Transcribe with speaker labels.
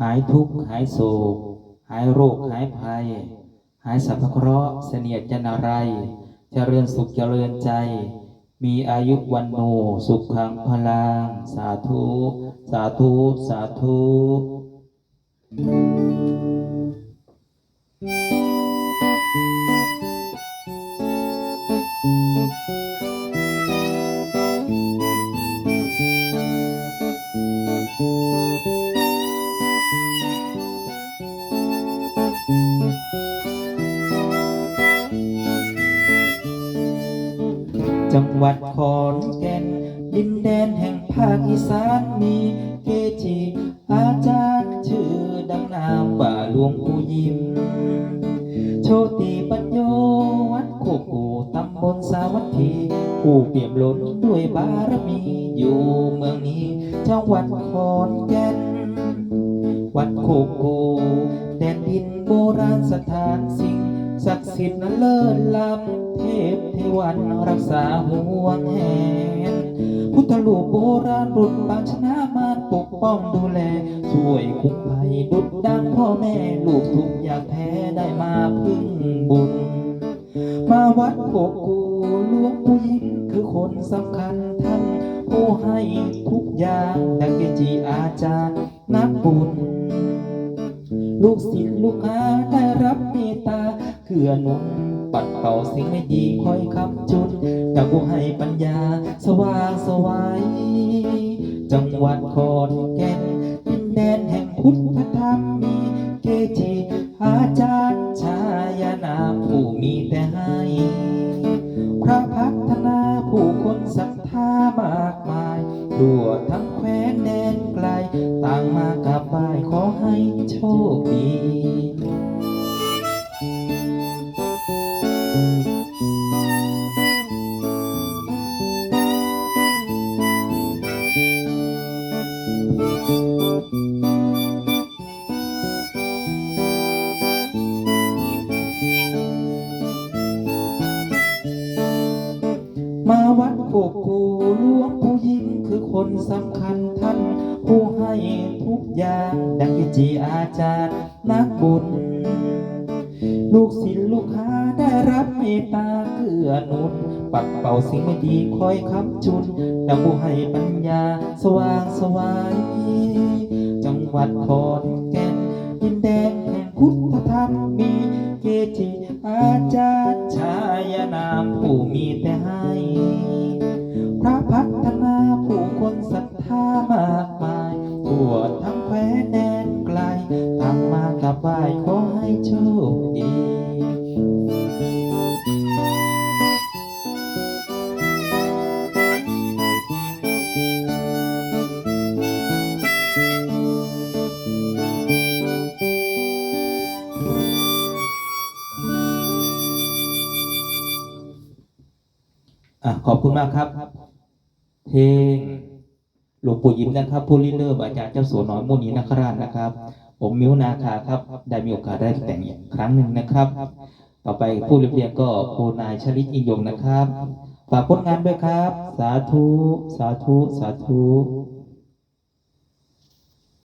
Speaker 1: หายทุกข์หายโศก หายโรคหายภัย หายสัพพะเคราะห์เสนียดจันอะไร เจริญสุขเจริญใจ มีอายุวันโนสุขขังพลัง สาธุ สาธุ สาธุ จังหวัดขอนแก่น ดินแดนแห่งภาคอีสานมีเกจิอาจารย์ชื่อดังนามว่าหลวงปู่ยิ้ม โชติปัญโยวัดโคกูตำบลสาวัตถีผู้เปี่ยมล้นด้วยบารมีอยู่เมืองนี้จังหวัดขอนแก่น วัดโคโกแดนดินโบราณสถานสิ่ง ศักดิ์สิทธิ์นั้นเลิศล้ำเทพเทวันรักษาห่วงแหนพุทธลูกโบราณรุ่นปางชนะมารปกป้องดูแลช่วยคุ้มภัยดุดดังพ่อแม่ลูกทุกอยากแท้ได้มาพึ่งบุญ มาวัดโกกูหลวงผู้หญิงคือคนสำคัญท่านผู้ให้ทุกอย่างดังเกจิอาจารย์นักบุญ ลูกศิษย์ลูกหาได้รับมตตา เกื้อหนุนปัดเป่าสิ่งไม่ดีคอยคำจุดดังผู้ให้ปัญญาสว่างสวัยจังหวัดขอนแก่นดินแดนแห่งพุทธธรรมมีเกจิอาจารย์ชายานามผู้มีแต่ให้พระพัฒนาผู้คนศรัทธามากมายทั่วทั้งแคว้นแดนไกล ต่างมากราบไหว้ขอให้โชคดี มาวัดโกกูหลวงผู้หญิงคือคนสำคัญท่าน ผู้ให้ทุกอย่างดังกิจีอาจารย์นักบุญ ลูกศิษย์ลูกหาได้รับเมตตาเกื้อหนุน ปัดเป่าสิ่งไม่ดีคอยค้ำจุนดังผู้ให้ปัญญาสว่างสวายจังหวัดขอนแก่นดินแดงแห่งพุทธธรรมมีเกจิอาจารย์ชายนามผู้มีแต่ให้ พระพัฒนาผู้คนศรัทธามากมายทั่วทั้งแคว้นแดนไกลตามมากับไหว้ขอให้โชค อะขอบคุณมากครับ เพลงหลวงปู่ยิ้มนะครับ ผู้ริเริ่มอาจารย์เจ้าสัวน้อยมุนีนาคราชนะครับ ผมมิวนาคาครับ ได้มีโอกาสได้แต่งอีกครั้งหนึ่งนะครับ ต่อไปผู้เรียบเรียงก็ครูนายชลิตอินยงนะครับ ฝากผลงานด้วยครับ สาธุ สาธุ สาธุ